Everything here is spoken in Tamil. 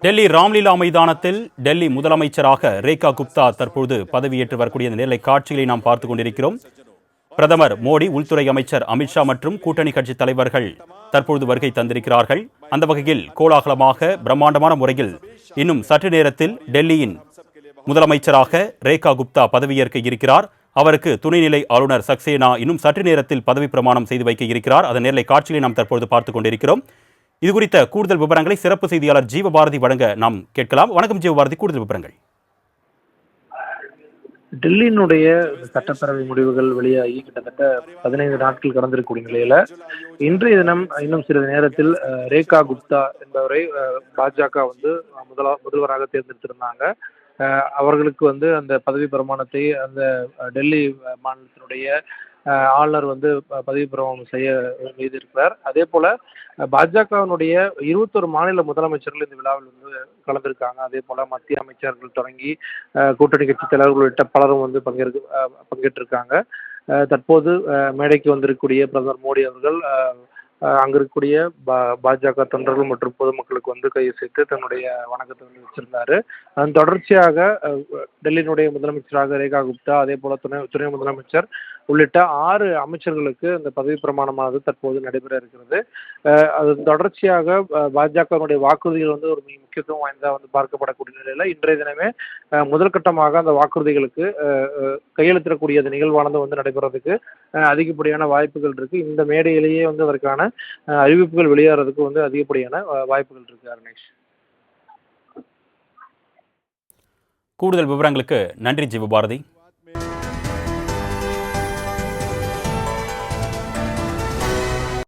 டெல்லி ராம்லீலா மைதானத்தில் டெல்லி முதலமைச்சராக ரேகா குப்தா தற்போது பதவியேற்று வரக்கூடிய இந்த நேரலை காட்சிகளை நாம் பார்த்துக் கொண்டிருக்கிறோம். பிரதமர் மோடி உள்துறை அமைச்சர் அமித்ஷா மற்றும் கூட்டணி கட்சி தலைவர்கள் தற்பொழுது வருகை தந்திருக்கிறார்கள். அந்த வகையில் கோலாகலமாக பிரம்மாண்டமான முறையில் இன்னும் சற்று நேரத்தில் டெல்லியின் முதலமைச்சராக ரேகா குப்தா பதவியேற்க இருக்கிறார். அவருக்கு துணைநிலை ஆளுநர் சக்சேனா இன்னும் சற்று நேரத்தில் பதவி பிரமாணம் செய்து வைக்க இருக்கிறார். அதன் நேரலை காட்சிகளை நாம் தற்பொழுது பார்த்துக் கொண்டிருக்கிறோம். இது குறித்த கூடுதல் விவரங்களை சிறப்பு செய்தியாளர் ஜீவபாரதி வழங்க நாம் கேட்கலாம். வணக்கம் ஜீவபாரதி கூடுதல் விவரங்கள். டெல்லியினுடைய சட்டப்பேரவை முடிவுகள் வெளியாகி கிட்டத்தட்ட பதினைந்து நாட்கள் கடந்திருக்கக்கூடிய நிலையில இன்றைய தினம் இன்னும் சிறிது நேரத்தில் ரேகா குப்தா என்பவரை அஹ், பாஜக வந்து முதலா முதல்வராக தேர்ந்தெடுத்திருந்தாங்க. அஹ், அவர்களுக்கு வந்து அந்த பதவி பிரமாணத்தை அந்த டெல்லி மாநிலத்தினுடைய ஆளுநர் வந்து ப- பதவி பிரமாணம் செய்ய செய்திருக்கிறார் அதே போல பாஜகவினுடைய இருபத்தொரு மாநில முதலமைச்சர்கள் இந்த விழாவில் வந்து கலந்திருக்காங்க. அதே போல மத்திய அமைச்சர்கள் தொடங்கி கூட்டணி கட்சி தலைவர்கள் உள்ளிட்ட பலரும் வந்து பங்கேற்க பங்கேற்றிருக்காங்க. தற்போது மேடைக்கு வந்திருக்கக்கூடிய பிரதமர் மோடி அவர்கள் அங்க இருக்கக்கூடிய பா பாஜக தொண்டர்கள் மற்றும் பொதுமக்களுக்கு வந்து கை சேர்த்து தன்னுடைய வணக்கத்தை வந்து வச்சிருந்தாரு அதன் தொடர்ச்சியாக டெல்லியினுடைய முதலமைச்சராக ரேகா குப்தா அதே போல துணை துணை முதலமைச்சர் உள்ளிட்ட ஆறு அமைச்சர்களுக்கு அந்த பதவி பிரமாணமானது தற்போது நடைபெற இருக்கிறது. அது தொடர்ச்சியாக பாஜகவினுடைய வாக்குறுதிகள் வந்து ஒரு முக்கியத்துவம் வாய்ந்ததாக வந்து பார்க்கப்படக்கூடிய நிலையில் இன்றைய தினமே முதற்கட்டமாக முதல் கட்டமாக அந்த வாக்குறுதிகளுக்கு கையெழுத்திடக்கூடிய அந்த நிகழ்வானது வந்து நடைபெறதுக்கு அதிகப்படியான வாய்ப்புகள் இருக்கு. இந்த மேடையிலேயே வந்து அதற்கான அறிவிப்புகள் வெளியேறதுக்கு வந்து அதிகப்படியான வாய்ப்புகள் இருக்கு அருணேஷ். கூடுதல் விவரங்களுக்கு நன்றி ஜீவபாரதி